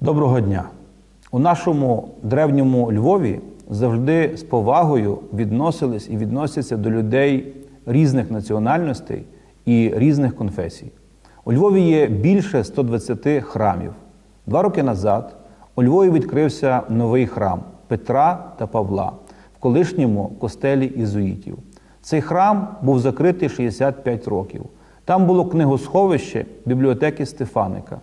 Доброго дня! У нашому древньому Львові завжди з повагою відносились і відносяться до людей різних національностей і різних конфесій. У Львові є більше 120 храмів. Два роки назад у Львові відкрився новий храм Петра та Павла в колишньому костелі ізуїтів. Цей храм був закритий 65 років. Там було книгосховище бібліотеки Стефаника.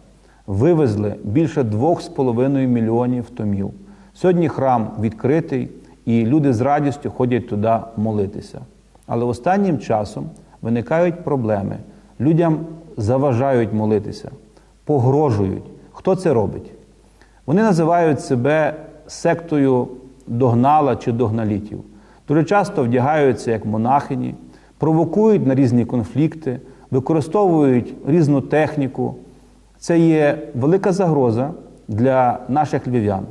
Вивезли більше 2,5 мільйонів томів. Сьогодні храм відкритий, і люди з радістю ходять туди молитися. Але останнім часом виникають проблеми. Людям заважають молитися, погрожують. Хто це робить? Вони називають себе сектою догнала чи догналітів. Дуже часто вдягаються як монахині, провокують на різні конфлікти, використовують різну техніку. Це є велика загроза для наших львів'ян.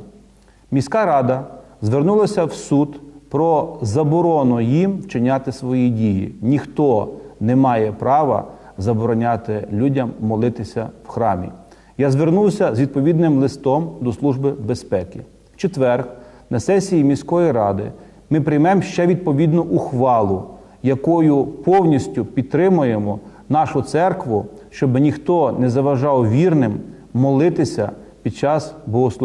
Міська рада звернулася в суд про заборону їм вчиняти свої дії. Ніхто не має права забороняти людям молитися в храмі. Я звернувся з відповідним листом до Служби безпеки. В четвер на сесії міської ради ми приймемо ще відповідну ухвалу, якою повністю підтримуємо нашу церкву, щоб ніхто не заважав вірним молитися під час богослужіння.